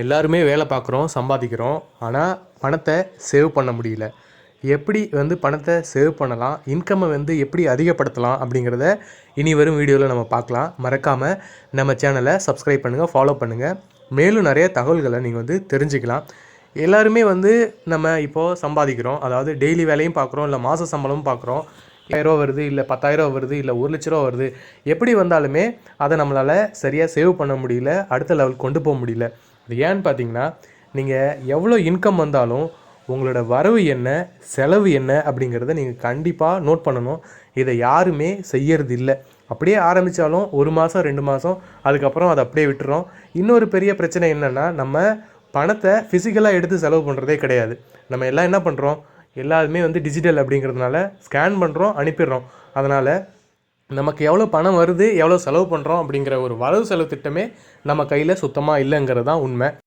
எல்லாருமே வேலை பார்க்குறோம் சம்பாதிக்கிறோம். ஆனால் பணத்தை சேவ் பண்ண முடியல. எப்படி வந்து பணத்தை சேவ் பண்ணலாம்? இன்கம்மை வந்து எப்படி அதிகப்படுத்தலாம்? அப்படிங்கிறத இனி வரும் வீடியோவில் நம்ம பார்க்கலாம். மறக்காமல் நம்ம சேனலை சப்ஸ்கிரைப் பண்ணுங்கள் ஃபாலோ பண்ணுங்கள் மேலும் நிறைய தகவல்களை நீங்கள் வந்து தெரிஞ்சுக்கலாம். எல்லாருமே வந்து நம்ம இப்போது சம்பாதிக்கிறோம். அதாவது டெய்லி வேலையும் பார்க்குறோம் இல்லை மாத சம்பளமும் பார்க்குறோம். ஆயிரம் வருது இல்லை பத்தாயிரம் வருது இல்லை ஒரு லட்ச ரூபா வருது. எப்படி வந்தாலுமே அதை நம்மளால் சரியாக சேவ் பண்ண முடியல. அடுத்த லெவல் கொண்டு போக முடியல. அது ஏன்னு பார்த்தீங்கன்னா நீங்கள் எவ்வளோ இன்கம் வந்தாலும் உங்களோட வரவு என்ன செலவு என்ன அப்படிங்கிறத நீங்கள் கண்டிப்பாக நோட் பண்ணணும். இதை யாருமே செய்யறது இல்லை அப்படியே ஆரம்பித்தாலும் ஒரு மாதம் ரெண்டு மாதம் அதுக்கப்புறம் அதை அப்படியே விட்டுறோம். இன்னொரு பெரிய பிரச்சனை என்னென்னா நம்ம பணத்தை ஃபிசிக்கலாக எடுத்து செலவு பண்ணுறதே கிடையாது. நம்ம எல்லாம் என்ன பண்ணுறோம் எல்லாருமே வந்து டிஜிட்டல் அப்படிங்கிறதுனால ஸ்கேன் பண்ணுறோம் அனுப்பிடுறோம். அதனால் நமக்கு எவ்வளோ பணம் வருது எவ்வளோ செலவு பண்ணுறோம் அப்படிங்கிற ஒரு வரவு செலவு திட்டமே நம்ம கையில் சுத்தமாக இல்லைங்கிறது தான் உண்மை.